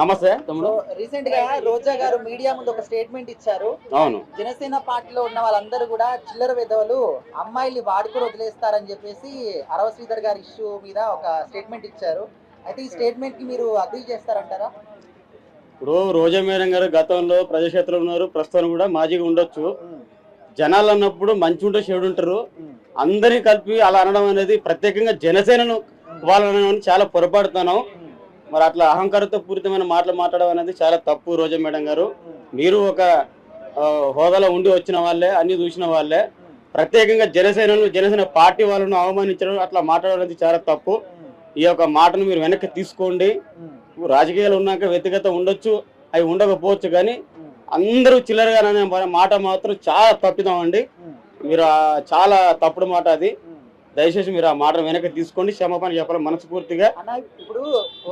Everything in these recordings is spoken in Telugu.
నమస్తే తమ్ముడు. రీసెంట్గా రోజా గారు మీడియా ముందు ఒక స్టేట్మెంట్ ఇచ్చారు. అవును. జనసేన పార్టీలో ఉన్న వాళ్ళందరూ కూడా చిల్లర విధవలు అమ్మాయిల్ని వాడుకొని వదిలేస్తారని చెప్పేసి అరవ శ్రీధర్ గారి ఇష్యూ మీద ఒక స్టేట్మెంట్ ఇచ్చారు. అయితే ఈ స్టేట్మెంట్కి మీరు అగ్రీ చేస్తారంటారా? ఇప్పుడు రోజా మేడం గారు గతంలో ప్రజాక్షేత్రంలో ఉన్నారు. ప్రస్తుతం కూడా మాజీగా ఉండొచ్చు. జనాలు అన్నప్పుడు మంచి ఉంటే చెడు ఉంటారు. అందరినీ కలిపి అలా అనడం అనేది ప్రత్యేకంగా జనసేనను వాళ్ళని చాలా పొరపాడుతున్నాం మరి అట్లా అహంకారంతో పూరితమైన మాటలు మాట్లాడడం అనేది చాలా తప్పు రోజా మేడం గారు. మీరు ఒక హోదాలో ఉండి వచ్చిన వాళ్ళే అన్ని చూసిన వాళ్ళే. ప్రత్యేకంగా జనసేనను జనసేన పార్టీ వాళ్ళను అవమానించడం అట్లా మాట్లాడడం అనేది చాలా తప్పు. ఈ యొక్క మాటను మీరు వెనక్కి తీసుకోండి. రాజకీయాలు ఉన్నాక వ్యక్తిగత ఉండొచ్చు అవి ఉండకపోవచ్చు కానీ అందరూ చిల్లరగా మాట మాత్రం చాలా తప్పిదామండి మీరు చాలా తప్పుడు మాట అది. దయచేసి మీరు ఆ మాటను వెనక్కి తీసుకోండి. క్షమాపణ చెప్పాలి మనస్ఫూర్తిగా. అన్న ఇప్పుడు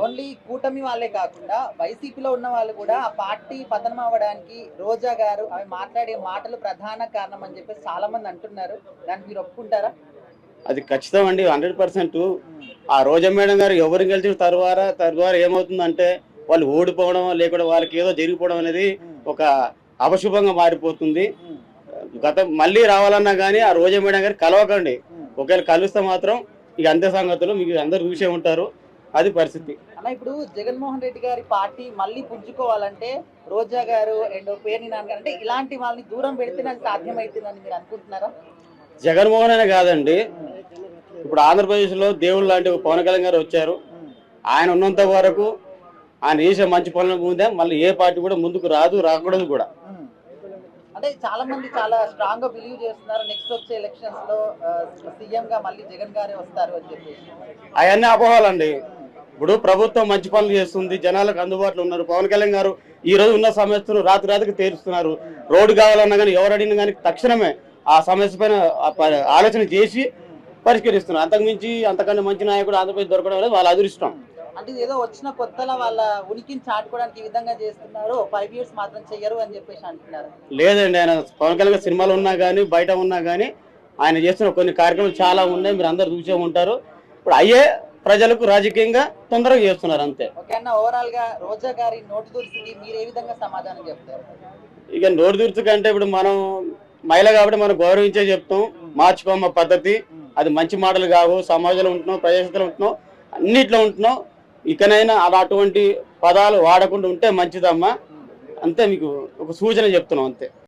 ఓన్లీ కూటమి వాళ్ళే కాకుండా వైసీపీలో ఉన్న వాళ్ళు కూడా ఆ పార్టీ పతనం అవ్వడానికి రోజా గారు అవి మాట్లాడే మాటలు ప్రధాన కారణం అని చెప్పేసి చాలా మంది అంటున్నారు. దానికి మీరు ఒప్పుకుంటారా? అది ఖచ్చితం అండి హండ్రెడ్ పర్సెంట్. ఆ రోజా మేడం గారు ఎవరు గెలిచిన తర్వాత తర్వాత ఏమవుతుందంటే వాళ్ళు ఓడిపోవడం లేకుండా వాళ్ళకి ఏదో జరిగిపోవడం అనేది ఒక అపశుభంగా మారిపోతుంది. గత మళ్ళీ రావాలన్నా కానీ ఆ రోజా మేడం గారు కలవకండి. ఒకవేళ కలిస్తే మాత్రం ఇక అంతే సంగతులు మీకు అందరు చూసే ఉంటారు. అది పరిస్థితి. అన్న ఇప్పుడు జగన్మోహన్ రెడ్డి గారి పార్టీ మళ్ళీ పుంజుకోవాలంటే రోజా గారు అండ్ పేర్ని నాన్న అంటే ఇలాంటి వాళ్ళని దూరం పెడితే నాకు సాధ్యమవుతుందని మీరు అనుకుంటున్నారా? జగన్మోహన్ అనే కాదండి. ఇప్పుడు ఆంధ్రప్రదేశ్లో దేవుళ్ళు లాంటి పవన్ కళ్యాణ్ గారు వచ్చారు. ఆయన ఉన్నంత వరకు ఆయన చేసే మంచి పనుల ముందే మళ్ళీ ఏ పార్టీ కూడా ముందుకు రాదు రాకూడదు కూడా. అంటే చాలా మంది చాలా స్ట్రాంగ్గా బిలీవ్ చేస్తున్నారు. నెక్స్ట్ వచ్చే ఎలక్షన్స్లో సీఎం గా మళ్ళీ జగన్ గారే వస్తారు అని చెప్పేసి. అవన్నీ అపోహాలండి. ఇప్పుడు ప్రభుత్వం మంచి పనులు చేస్తుంది. జనాలకు అందుబాటులో ఉన్నారు. పవన్ కళ్యాణ్ గారు ఈ రోజు ఉన్న సమస్యను రాత్రి రాత్రికి తీరుస్తున్నారు. రోడ్డు కావాలన్నా కానీ ఎవరు అడిగినా కానీ తక్షణమే ఆ సమస్య పైన ఆలోచన చేసి పరిష్కరిస్తున్నారు. అంతకుమించి అంతకన్నా మంచి నాయకుడు ఆంధ్రప్రదేశ్ దొరకడం అనేది వాళ్ళ అదృష్టం. అంటే ఏదో వచ్చిన కొత్తలో వాళ్ళ ఉనికిని చాటుకోవడానికి ఈ విధంగా చేస్తున్నారు ఫైవ్ ఇయర్స్ మాత్రం చెయ్యరు అని చెప్పేసి అంటున్నారు. లేదండి ఆయన పవన్ కళ్యాణ్ సినిమాలు ఉన్నా కానీ బయట ఉన్నా కానీ ఆయన చేస్తున్న కొన్ని కార్యక్రమాలు చాలా ఉన్నాయి మీరు అందరు చూసే ఉంటారు. ఇప్పుడు అయ్యే ప్రజలకు రాజకీయంగా తొందరగా చేస్తున్నారు అంతే. ఓవరాల్గా రోజా గారి నోటు దురిసికి మీరు ఏ విధంగా సమాధానం చెప్తారు? ఇక నోరు దుర్చు కంటే ఇప్పుడు మనం మహిళ కాబట్టి మనం గౌరవించే చెప్తాం. మార్చుకోమ పద్ధతి. అది మంచి మాటలు కావు సమాజంలో ఉంటున్నాం ప్రజాక్షేత్రంలో ఉంటున్నాం అన్నిట్లో ఉంటున్నాం. ఇకనైనా అలా అటువంటి పదాలు వాడకుండా ఉంటే మంచిదమ్మా. అంతే మీకు ఒక సూచన చెప్తున్నాం అంతే.